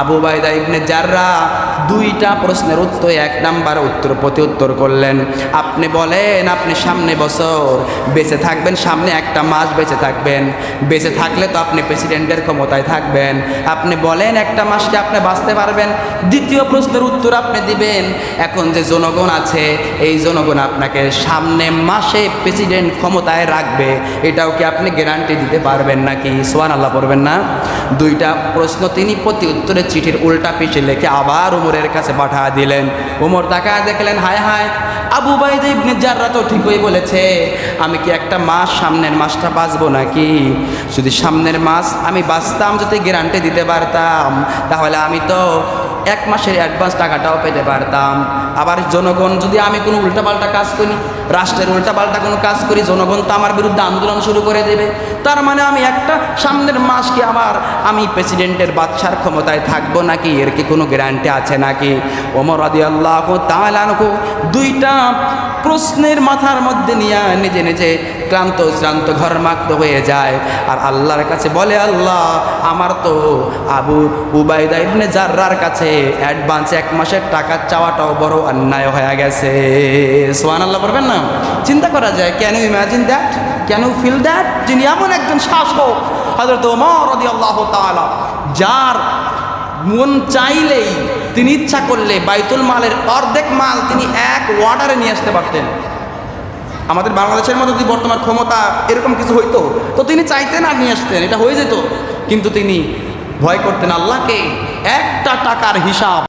আবু বাইদা ইবনে জাররা দুইটা প্রশ্নের উত্তর, এক নাম্বার উত্তর প্রতি উত্তর করলেন। আপনি বলেন, আপনি সামনে বছর বেঁচে থাকবেন, সামনে একটা মাস বেঁচে থাকবেন। বেঁচে থাকলে তো আপনি প্রেসিডেন্টের ক্ষমতায় থাকবেন। আপনি বলেন, একটা মাসকে আপনি বাঁচতে পারবেন। দ্বিতীয় প্রশ্নের উত্তর আপনি দিবেন। এখন যে জনগণ আছে, এই জনগণ আপনাকে সামনে মাসে প্রেসিডেন্ট ক্ষমতায় রাখবে। এটাও কি আপনি গ্যারান্টি দিতে পারবেন নাকি? সোয়ান আল্লাহ পড়বেন না? দুইটা প্রশ্ন তিনি প্রতি উত্তরে চিঠির উল্টা পিঠে লিখে আবার উমরের কাছে পাঠা দিলেন। উমর তাকায় দেখলেন, হায় হায়, আবু বাইদ ইবনে জাররা তো ঠিকই বলেছে, আমি কি একটা মাস সামনের মাসটা বাঁচবো নাকি? যদি সামনের মাস আমি বাঁচতাম, যদি গ্যারান্টি দিতে পারতাম, তাহলে আমি তো এক মাসের অ্যাডভান্স টাকাটাও পেতে পারতাম। আবার জনগণ যদি আমি কোনো উল্টাপাল্টা কাজ করি রাষ্ট্রের উল্টাপাল্টা কোনো কাজ করি, জনগণ তো আমার বিরুদ্ধে আন্দোলন শুরু করে দেবে। তার মানে আমি একটা সামনের মাসকে আবার আমি প্রেসিডেন্টের বাদশার ক্ষমতায় থাকব নাকি? এর কি কোনো গ্যারান্টি আছে নাকি? ওমর আদি আল্লাহ তাহলে দুইটা প্রশ্নের মাথার মধ্যে নিয়ে নিজে নিজে ক্লান্ত, শ্রান্ত, ঘরমাক্ত হয়ে যায়। আর আল্লাহর কাছে বলে, আল্লাহ, আমার তো আবু উবাইদা ইবনে জাররার কাছে অ্যাডভান্স এক মাসের টাকা চাওয়াটাও বড় অন্যায় হয়ে গেছে। সোয়ান আল্লাহ পড়বেন না? চিন্তা করা যায় can you imagine that can you feel that যিনি এমন একজন শাসক হজরত ওমর রদি আল্লাহ তাআলা, যার মন চাইলেই তিনি ইচ্ছা করলে বাইতুল মালের অর্ধেক মাল তিনি এক ওয়ার্ডারে নিয়ে আসতে পারতেন। আমাদের বাংলাদেশের মধ্যে যদি বর্তমান ক্ষমতা এরকম কিছু হইতো, তো তিনি চাইতেন আর নিয়ে আসতেন, এটা হয়ে যেত। কিন্তু তিনি ভয় করতেন আল্লাহকে, একটা টাকার হিসাব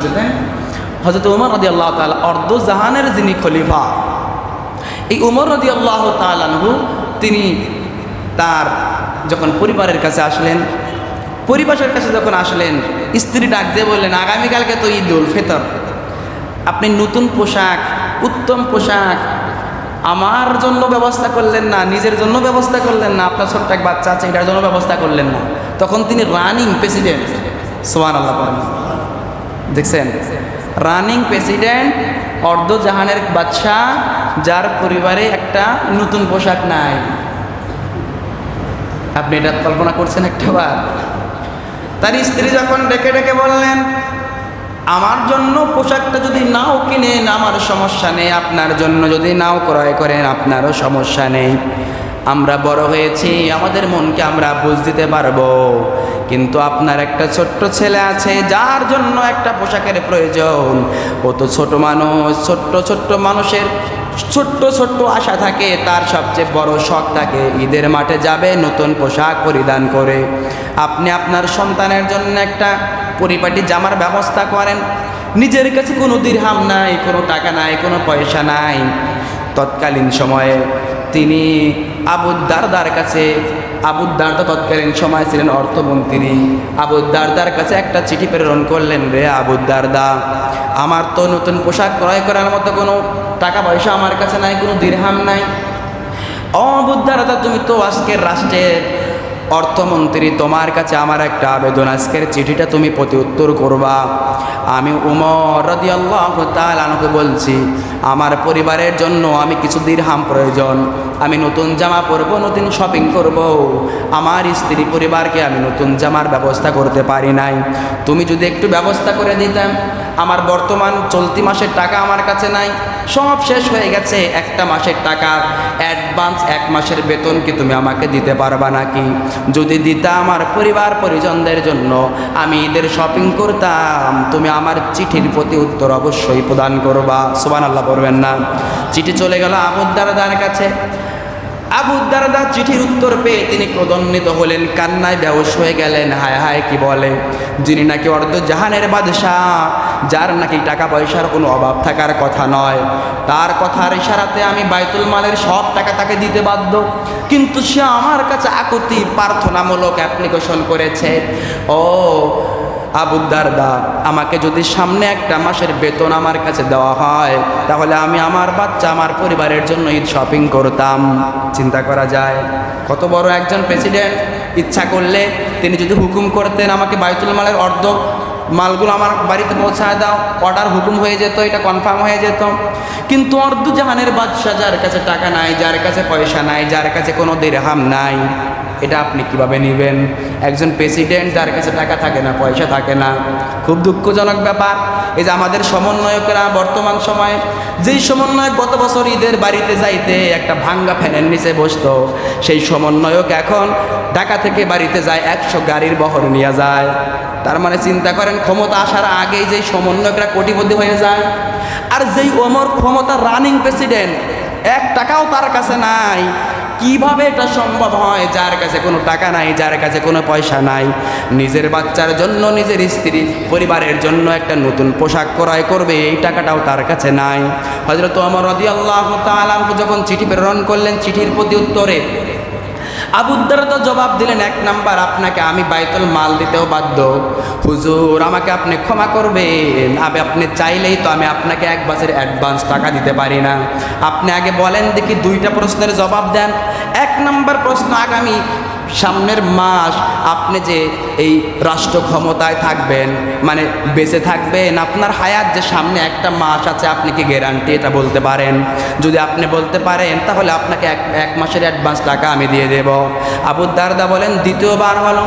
হজরত উমর রদি আল্লাহ তালা অর্ধ জাহানের যিনি খলিফা এই উমর রদি আল্লাহ তালানহু তিনি তার যখন পরিবারের কাছে আসলেন, পরিবারের কাছে যখন আসলেন, স্ত্রী ডাক দিয়ে বললেন, আগামীকালকে তো ঈদ উল ফেতর। আপনি নতুন পোশাক, উত্তম পোশাক, আমার জন্য ব্যবস্থা করলেন না, নিজের জন্য ব্যবস্থা করলেন না, আপনার ছোট্ট এক বাচ্চা আছে, এটার জন্য ব্যবস্থা করলেন না। তখন তিনি রানিং প্রেসিডেন্ট সোহান আল্লাহ। দেখছেন? রানিং প্রেসিডেন্ট অর্ধজাহানের বাচ্চা যার পরিবারে একটা নতুন পোশাক নাই। আপনি এটা কল্পনা করছেন একটা বার তার স্ত্রী যখন ডেকে ডেকে বললেন, আমার জন্য পোশাকটা যদি নাও কিনেন, আমার সমস্যা নেই। আপনার জন্য যদি নাও ক্রয় করেন, আপনারও সমস্যা নেই। আমরা বড় হয়েছি, আমাদের মনকে আমরা বুঝ দিতে পারব। কিন্তু আপনার একটা ছোট্ট ছেলে আছে, যার জন্য একটা পোশাকের প্রয়োজন। ও তো ছোট মানুষ, ছোট্ট ছোট্ট মানুষের ছোট্ট ছোট্ট আশা থাকে, তার সবচেয়ে বড় শখ থাকে। ঈদের মাঠে যাবে, নতুন পোশাক পরিধান করে। আপনি আপনার সন্তানের জন্য একটা পরিপাটি জামার ব্যবস্থা করেন। নিজের কাছে কোনো দিরহাম নাই, কোনো টাকা নাই, কোনো পয়সা নাই। তৎকালীন সময়ে তিনি আবুদ্দারদার কাছে আবুদ্দারদা তৎকালীন সময় ছিলেন অর্থমন্ত্রী। আবুদ্দারদার কাছে একটা চিঠি প্রেরণ করলেন, রে আবুদ্দারদা আমার তো নতুন পোশাক ক্রয় করার মতো কোনো টাকা পয়সা আমার কাছে নাই, কোনো দীর্হাম নাই। অবুদ্দারদা তুমি তো আজকের রাষ্ট্রের অর্থমন্ত্রী, তোমার কাছে আমার একটা আবেদন। আজকের চিঠিটা তুমি প্রতি উত্তর করবা। আমি উমর রদি আল্লাহ তালকে বলছি, আমার পরিবারের জন্য আমি কিছু দিরহাম প্রয়োজন। আমি নতুন জামা পরবো, নতুন শপিং করব। আমার স্ত্রী পরিবারকে আমি নতুন জামার ব্যবস্থা করতে পারি নাই। তুমি যদি একটু ব্যবস্থা করে দিতাম আমার বর্তমান চলতি মাসের টাকা আমার কাছে নাই। সব শেষ হয়ে গেছে একটা মাসের টাকা। অ্যাডভান্স এক মাসের বেতন কি তুমি আমাকে দিতে পারবা নাকি? যদি দিতা আমার পরিবার পরিজনদের জন্য, আমি ঈদের শপিং করতাম, তুমি আমার চিঠির প্রতি উত্তর অবশ্যই প্রদান করবা। সোবান আল্লাহ করবেন না। চিঠি চলে গেল আবুদ্দারদার কাছে। আবুদ্দারদা চিঠির উত্তর পেয়ে তিনি ক্রদন্বিত হলেন, কান্নায় বেহস হয়ে গেলেন। হায় হায়, কি বলে? যিনি নাকি অর্ধ জাহানের বাদশাহ, যার নাকি টাকা পয়সার কোনো অভাব থাকার কথা নয়। তার কথার ইশারাতে আমি বাইতুল মালের সব টাকা তাকে দিতে বাধ্য। কিন্তু সে আমার কাছে আকুতি প্রার্থনামূলক অ্যাপ্লিকেশন করেছে। ও আবুদ্দারদা আমাকে যদি সামনে একটা মাসের বেতন আমার কাছে দেওয়া হয়, তাহলে আমি আমার বাচ্চা আমার পরিবারের জন্য ঈদ শপিং করতাম। চিন্তা করা যায়, কত বড় একজন প্রেসিডেন্ট ইচ্ছা করলে তিনি যদি হুকুম করতেন আমাকে বাইতুল মালের অর্ধ মালগুলো আমার বাড়িতে পৌঁছায় দাও অর্ডার হুকুম হয়ে যেত, এটা কনফার্ম হয়ে যেত। কিন্তু অর্ধ জাহানের বাদশাহ যার কাছে টাকা নাই, যার কাছে পয়সা নাই, যার কাছে কোনো দেরহাম নাই এটা আপনি কীভাবে নেবেন? একজন প্রেসিডেন্ট যার কাছে টাকা থাকে না, পয়সা থাকে না, খুব দুঃখজনক ব্যাপার। এই যে আমাদের সমন্বয়করা বর্তমান সময়ে, যেই সমন্বয়ক গত বছর ঈদের বাড়িতে যাইতে একটা ভাঙ্গা ফ্যানের নিচে বসতো, সেই সমন্বয়ক এখন ঢাকা থেকে বাড়িতে যায়, একশো গাড়ির বহর নিয়ে যায়। তার মানে চিন্তা করেন, ক্ষমতা আসার আগেই যেই সমন্বয়করা কোটিপতি হয়ে যায়। আর যেই ওমর ক্ষমতা রানিং প্রেসিডেন্ট এক টাকাও তার কাছে নাই কীভাবে এটা সম্ভব হয়? যার কাছে কোনো টাকা নাই, যার কাছে কোনো পয়সা নাই। নিজের বাচ্চার জন্য, নিজের স্ত্রী, পরিবারের জন্য একটা নতুন পোশাক ক্রয় করবে, এই টাকাটাও তার কাছে নাই। হজরত আমার রদি আল্লাহ তালাম যখন চিঠি প্রেরণ করলেন, চিঠির প্রতি উত্তরে আবুদ্দারদা জবাব দিলেন, এক নাম্বার আপনাকে আমি বাইতুল মাল দিতেও বাধ্য। হুজুর, আমাকে আপনি ক্ষমা করবেন। আমি, আপনি চাইলেই তো আমি আপনাকে এক বছর অ্যাডভান্স টাকা দিতে পারি না। আপনি আগে বলেন দেখি দুইটা প্রশ্নের জবাব দেন। এক নাম্বার প্রশ্ন আগামী সামনের মাস আপনি যে এই রাষ্ট্র ক্ষমতায় থাকবেন মানে বেঁচে থাকবেন, আপনার হায়াত যে সামনে একটা মাস আছে, আপনি কি গ্যারান্টি এটা বলতে পারেন? যদি আপনি বলতে পারেন, তাহলে আপনাকে এক এক মাসের অ্যাডভান্স টাকা আমি দিয়ে দেব। আবু দারদা বলেন, দ্বিতীয়বার হলো।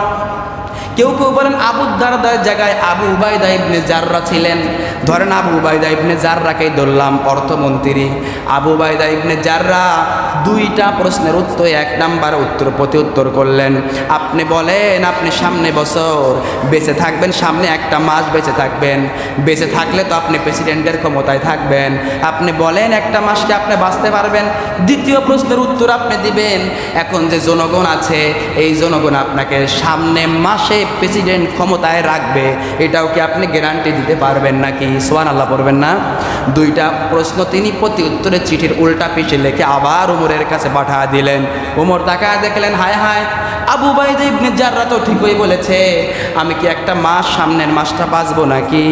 কেউ কেউ বলেন, আবু দারদার জায়গায় আবু উবাইদা ইবনে জাররা ছিলেন। ধরেন আবু উবাইদা ইবনে জাররাকেই ধরলাম, অর্থমন্ত্রী। আবু উবাইদা ইবনে জাররা দুইটা প্রশ্নের উত্তর, এক নাম্বার উত্তর প্রতি উত্তর করলেন। আপনি বলেন, আপনি সামনে বছর, বেঁচে থাকবেন সামনে একটা মাস বেঁচে থাকবেন। বেঁচে থাকলে তো আপনি প্রেসিডেন্টের ক্ষমতায় থাকবেন। আপনি বলেন, একটা মাসকে আপনি বাঁচতে পারবেন। দ্বিতীয় প্রশ্নের উত্তর আপনি দিবেন। এখন যে জনগণ আছে, এই জনগণ আপনাকে সামনে মাসে প্রেসিডেন্ট ক্ষমতায় রাখবে। এটাও কি আপনি গ্যারান্টি দিতে পারবেন নাকি? সোয়ান আল্লাহ পড়বেন না। দুইটা প্রশ্ন, তিনি প্রতি উত্তরে চিঠির উল্টা পিছিয়ে লেখে আবার উমরের কাছে পাঠা দিলেন। উমর তাকায় দেখলেন, হায় হায়, আবু বাইদ জাররা তো ঠিকই বলেছে, আমি কি একটা মাস সামনের মাসটা বাঁচবো নাকি?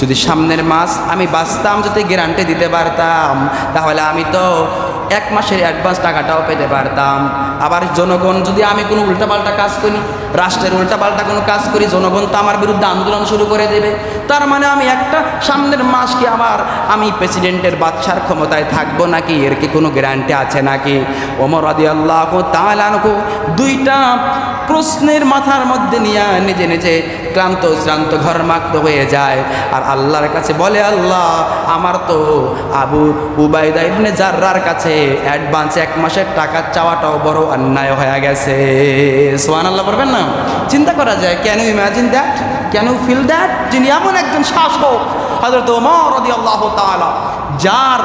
যদি সামনের মাস আমি বাঁচতাম, যদি গ্যারান্টি দিতে পারতাম, তাহলে আমি তো এক মাসের অ্যাডভান্স টাকাটাও পেতে পারতাম। আবার জনগণ, যদি আমি কোনো উল্টাপাল্টা কাজ করি, রাষ্ট্রের উল্টাপাল্টা কোনো কাজ করি, জনগণ তো আমার বিরুদ্ধে আন্দোলন শুরু করে দেবে। তার মানে আমি একটা সামনের মাসকে আবার আমি প্রেসিডেন্টের বাচ্চার ক্ষমতায় থাকব নাকি? এর কি কোনো গ্যারান্টি আছে নাকি? ওমর আদি আল্লাহ তালানকু দুইটা প্রশ্নের মাথার মধ্যে নিয়ে নিজে নিজে ক্লান্ত শ্রান্ত ঘরমাক্ত হয়ে যায়। আর আল্লাহর কাছে বলে, আল্লাহ, আমার তো আবু উবায়দা ইবনে জাররার কাছে অ্যাডভান্স এক মাসের টাকা চাওয়াটাও বড় অন্যায় হয়ে গেছে। সোহান আল্লাহ বলবেন না? চিন্তা করা যায় can you imagine that can you feel that যিনি এমন একজন শাসক হজরত ওমরদি আল্লাহ তাআলা, যার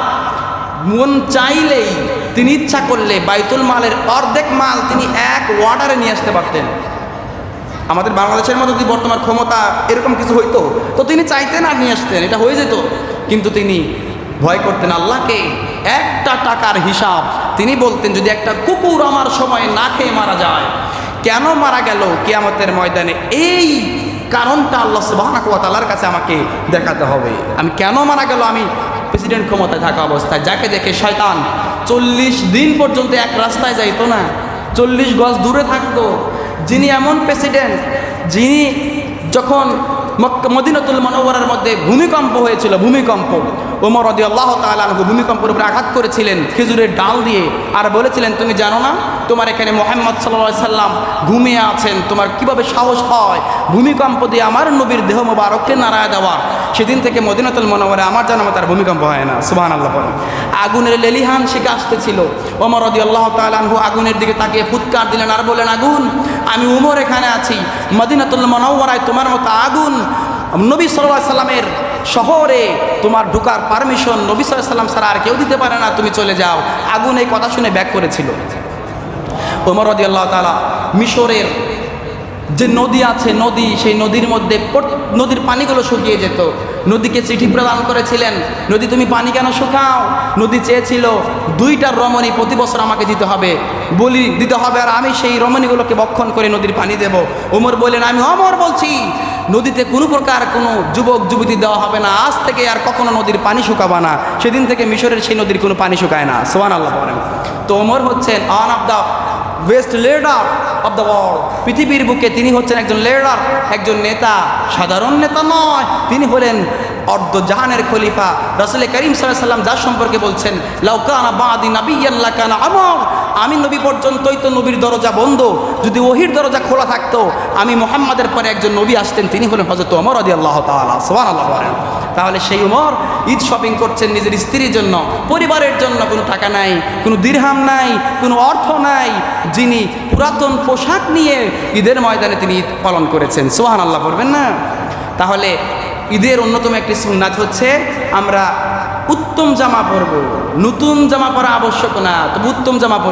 মন চাইলেই তিনি ইচ্ছা করলে বাইতুল মালের অর্ধেক মাল তিনি এক ওয়ার্ডারে নিয়ে আসতে পারতেন। আমাদের বাংলাদেশের মতো যদি বর্তমান ক্ষমতা এরকম কিছু হইতো, তো তিনি চাইতেন আর নিয়ে আসতেন, এটা হয়ে যেত। কিন্তু তিনি ভয় করতেন আল্লাহকে। একটা টাকার হিসাব। তিনি বলতেন, যদি একটা কুকুর আমার সময় না খেয়ে মারা যায়, কেন মারা গেল কেয়ামতের ময়দানে? এই কারণটা আল্লাহ সুবাহর কাছে আমাকে দেখাতে হবে। আমি কেন মারা গেল? আমি প্রেসিডেন্ট ক্ষমতায় থাকা অবস্থায়। যাকে দেখে শয়তান চল্লিশ দিন পর্যন্ত এক রাস্তায় যাইতো না, চল্লিশ গজ দূরে থাকতো। যিনি এমন প্রেসিডেন্ট, যিনি যখন মদিনাতুল মনোবরার মধ্যে ভূমিকম্প হয়েছিল, ভূমিকম্প। ওমর রদি আল্লাহ তালু ভূমিকম্পের উপরে আঘাত করেছিলেন, খেজুরের ডাল দিয়ে। আর বলেছিলেন, তুমি জানো না, তোমার এখানে মোহাম্মদ সাল্লা সাল্লাম ঘুমিয়ে আছেন, তোমার কীভাবে সাহস হয় ভূমিকম্প দিয়ে আমার নবীর দেহ মোবারককে নাড়ায় দেওয়া সেদিন থেকে মদিনাতুল মনোবরে আমার জানা তার ভূমিকম্প হয় না। সুবাহান আল্লাহ আগুনের লেলিহান শিখে আসতেছিল। ওমর রদি আল্লাহ তালু আগুনের দিকে তাকিয়ে ফুৎকার দিলেন, আর বলেন আগুন আমি উমর এখানে আছি। মদিনাতুল মনোয়ারায় তোমার মতো আগুন নবী সাল্লাহ সাল্লামের শহরে তোমার ঢুকার পারমিশন নবী সাল্লাহ সাল্লাম ছাড়া আর কেউ দিতে পারে না, তুমি চলে যাও। আগুন এই কথা শুনে ব্যাক করেছিল। ওমর রদি আল্লাহ তালা মিশরের যে নদী আছে, নদী, সেই নদীর মধ্যে নদীর পানিগুলো শুকিয়ে যেত। নদীকে চিঠি প্রদান করেছিলেন, নদী, তুমি পানি কেন শুকাও? নদী চেয়েছিল দুইটা রমণী প্রতি বছর আমাকে দিতে হবে। বলি, দিতে হবে, আর আমি সেই রমণীগুলোকে বক্ষণ করে নদীর পানি দেব। ওমর বললেন, আমি অমর বলছি, নদীতে কোনো প্রকার কোনো যুবক, যুবতী দেওয়া হবে না। আজ থেকে আর কখনো নদীর পানি শুকাবা না। সেদিন থেকে মিশরের সেই নদীর কোনো পানি শুকায় না। সোহান আল্লাহ তো ওমর হচ্ছেন one of best leader of the world. পৃথিবীর বুকে তিনি হচ্ছেন একজন লিডার, একজন নেতা, সাধারণ নেতা নয়। তিনি হলেন অর্ধ জাহানের খলিফা। রসুল করিম সাল্লাম যার সম্পর্কে বলছেন লাউকানা বাদি নাবিয়াল্লা কানা আমর। আমি নবী পর্যন্তই তো নবীর দরজা বন্ধ। যদি ওহির দরজা খোলা থাকতো আমি মোহাম্মদের পরে একজন নবী আসতেন, তিনি হলেন হজরত অমর আদি আল্লাহ তালা সোহান আল্লাহ তাহলে সেই উমর ঈদ শপিং করছেন নিজের স্ত্রীর জন্য, পরিবারের জন্য কোনো টাকা নাই, কোনো দিরহাম নাই, কোনো অর্থ নাই, যিনি পুরাতন পোশাক নিয়ে ঈদের ময়দানে তিনি ঈদ পালন করেছেন সোহান আল্লাহ বলবেন না? তাহলে ঈদের অন্যতম একটি সুন্নাত হচ্ছে, আমরা উত্তম জামা পরব, নতুন জামা পরা আবশ্যক না, তবে উত্তম জামা পরব।